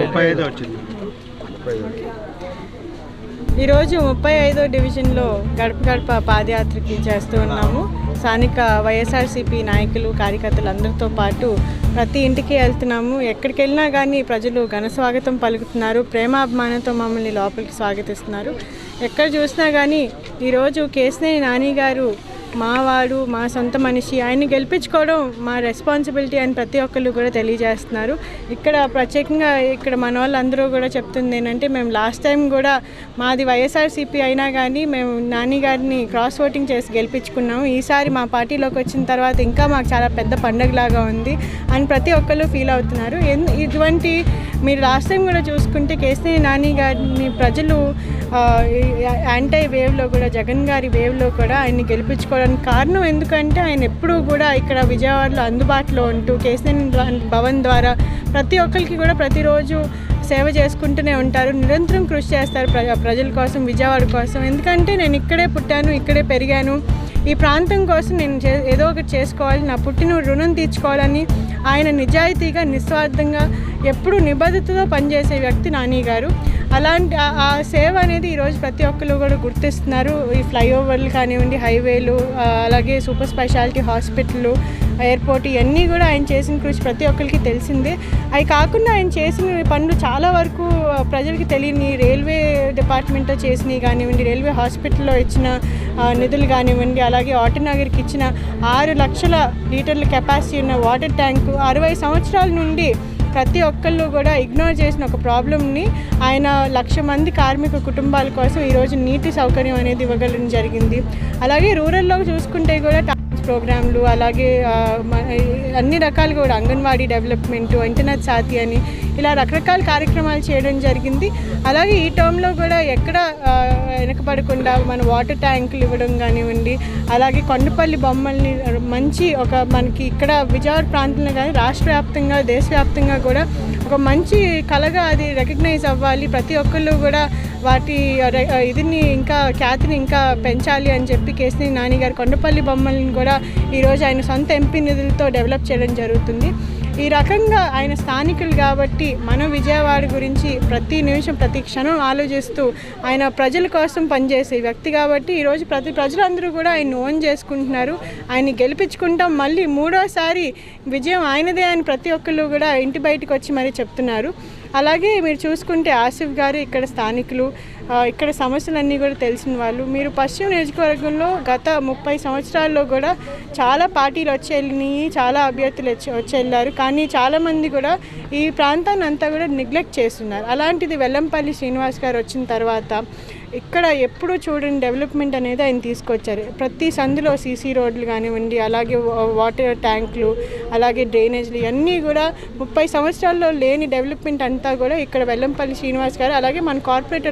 ముప్పై ఐదు వచ్చింది. ఈరోజు ముప్పై ఐదో డివిజన్లో గడప గడప పాదయాత్రకి చేస్తూ ఉన్నాము. స్థానిక వైఎస్ఆర్సీపీ నాయకులు కార్యకర్తలు అందరితో పాటు ప్రతి ఇంటికి వెళ్తున్నాము. ఎక్కడికి వెళ్ళినా కానీ ప్రజలు ఘన స్వాగతం పలుకుతున్నారు. ప్రేమాభిమానంతో మమ్మల్ని లోపలికి స్వాగతిస్తున్నారు. ఎక్కడ చూసినా కానీ ఈరోజు కేసినేని నాని గారు మావాడు మా సొంత మనిషి ఆయన్ని గెలిపించుకోవడం మా రెస్పాన్సిబిలిటీ అని ప్రతి ఒక్కళ్ళు కూడా తెలియజేస్తున్నారు. ఇక్కడ ప్రత్యేకంగా ఇక్కడ మన వాళ్ళందరూ కూడా చెప్తుంది ఏంటంటే మేము లాస్ట్ టైం కూడా మాది వైఎస్ఆర్సీపీ అయినా కానీ మేము నాని గారిని క్రాస్ ఓటింగ్ చేసి గెలిపించుకున్నాము. ఈసారి మా పార్టీలోకి వచ్చిన తర్వాత ఇంకా మాకు చాలా పెద్ద పండగలాగా ఉంది అని ప్రతి ఒక్కళ్ళు ఫీల్ అవుతున్నారు. ఎన్- ఇటువంటి మీరు లాస్ట్ టైం కూడా చూసుకుంటే కేసీ నాని గారిని ప్రజలు యాంటీ వేవ్లో కూడా జగన్ గారి వేవ్లో కూడా ఆయన్ని గెలిపించుకోవడానికి కారణం ఎందుకంటే ఆయన ఎప్పుడూ కూడా ఇక్కడ విజయవాడలో అందుబాటులో ఉంటూ కేసీఎన్ భవన్ ద్వారా ప్రతి ఒక్కరికి కూడా ప్రతిరోజు సేవ చేసుకుంటూనే ఉంటారు. నిరంతరం కృషి చేస్తారు ప్రజ ప్రజల కోసం విజయవాడ కోసం. ఎందుకంటే నేను ఇక్కడే పుట్టాను ఇక్కడే పెరిగాను. ఈ ప్రాంతం కోసం నేను చే ఏదో ఒకటి చేసుకోవాలి నా పుట్టిన రుణం తీర్చుకోవాలని ఆయన నిజాయితీగా నిస్వార్థంగా ఎప్పుడూ నిబద్ధతతో పనిచేసే వ్యక్తి నాని గారు అలాంటి ఆ- సేవ అనేది ఈరోజు ప్రతి ఒక్కరు కూడా గుర్తిస్తున్నారు. ఈ ఫ్లైఓవర్లు కానివ్వండి హైవేలు అలాగే సూపర్ స్పెషాలిటీ హాస్పిటల్ ఎయిర్పోర్ట్ ఇవన్నీ కూడా ఆయన చేసిన కృషి ప్రతి ఒక్కరికి తెలిసిందే. అవి కాకుండా ఆయన చేసిన పనులు చాలా వరకు ప్రజలకి తెలియని రైల్వే డిపార్ట్మెంట్లో చేసినవి కానివ్వండి రైల్వే హాస్పిటల్లో ఇచ్చిన నిధులు కానివ్వండి అలాగే ఆటనగర్కి ఇచ్చిన ఆరు లక్షల లీటర్ల కెపాసిటీ ఉన్న వాటర్ ట్యాంకు అరవై సంవత్సరాల నుండి ప్రతి ఒక్కళ్ళు కూడా ఇగ్నోర్ చేసిన ఒక ప్రాబ్లమ్ని ఆయన లక్ష మంది కార్మిక కుటుంబాల కోసం ఈరోజు నీటి సౌకర్యం అనేది ఇవ్వగలడం జరిగింది. అలాగే రూరల్లో చూసుకుంటే కూడా ప్రోగ్రాంలు అలాగే అన్ని రకాలు కూడా అంగన్వాడీ డెవలప్మెంట్ ఇంటర్నెట్ సాతి అని ఇలా రకరకాల కార్యక్రమాలు చేయడం జరిగింది. అలాగే ఈ టర్మ్లో కూడా ఎక్కడ వెనకబడకుండా మన వాటర్ ట్యాంకులు ఇవ్వడం కానివ్వండి అలాగే కొండపల్లి బొమ్మల్ని మంచి ఒక మనకి ఇక్కడ విజయవాడ ప్రాంతంలో కానీ రాష్ట్ర వ్యాప్తంగా దేశవ్యాప్తంగా కూడా ఒక మంచి కళగా అది రికగ్నైజ్ అవ్వాలి. ప్రతి ఒక్కళ్ళు కూడా వాటి ఇదిని ఇంకా ఖ్యాతిని ఇంకా పెంచాలి అని చెప్పి కేసీ నాని గారు కొండపల్లి బొమ్మల్ని కూడా ఈరోజు ఆయన సొంత ఎంపీ నిధులతో డెవలప్ చేయడం జరుగుతుంది. ఈ రకంగా ఆయన స్థానికులు కాబట్టి మన విజయవాడ గురించి ప్రతి నిమిషం ప్రతి క్షణం ఆలోచిస్తూ ఆయన ప్రజల కోసం పనిచేసే వ్యక్తి కాబట్టి ఈరోజు ప్రతి ప్రజలందరూ కూడా ఆయన ఓన్ చేసుకుంటున్నారు. ఆయన్ని గెలిపించుకుంటాం. మళ్ళీ మూడోసారి విజయం ఆయనదే అని ప్రతి ఒక్కళ్ళు కూడా ఇంటి బయటకు వచ్చి మరీ చెప్తున్నారు. అలాగే మీరు చూసుకుంటే ఆసిఫ్ గారు ఇక్కడ స్థానికులు ఇక్కడ సమస్యలన్నీ కూడా తెలిసిన వాళ్ళు. మీరు పశ్చిమ నియోజకవర్గంలో గత ముప్పై సంవత్సరాల్లో కూడా చాలా పార్టీలు వచ్చి వెళ్ళినాయి చాలా అభ్యర్థులు వచ్చి వచ్చి వెళ్ళారు. కానీ చాలామంది కూడా ఈ ప్రాంతాన్ని అంతా కూడా నెగ్లెక్ట్ చేస్తున్నారు. అలాంటిది వెల్లంపల్లి శ్రీనివాస్ గారు వచ్చిన తర్వాత ఇక్కడ ఎప్పుడు చూడని డెవలప్మెంట్ అనేది ఆయన తీసుకొచ్చారు. ప్రతి సందులో సీసీ రోడ్లు కానివ్వండి అలాగే వాటర్ ట్యాంకులు అలాగే డ్రైనేజ్లు ఇవన్నీ కూడా ముప్పై సంవత్సరాల్లో లేని డెవలప్మెంట్ అంతా కూడా ఇక్కడ వెల్లంపల్లి శ్రీనివాస్ గారు అలాగే మన కార్పొరేటర్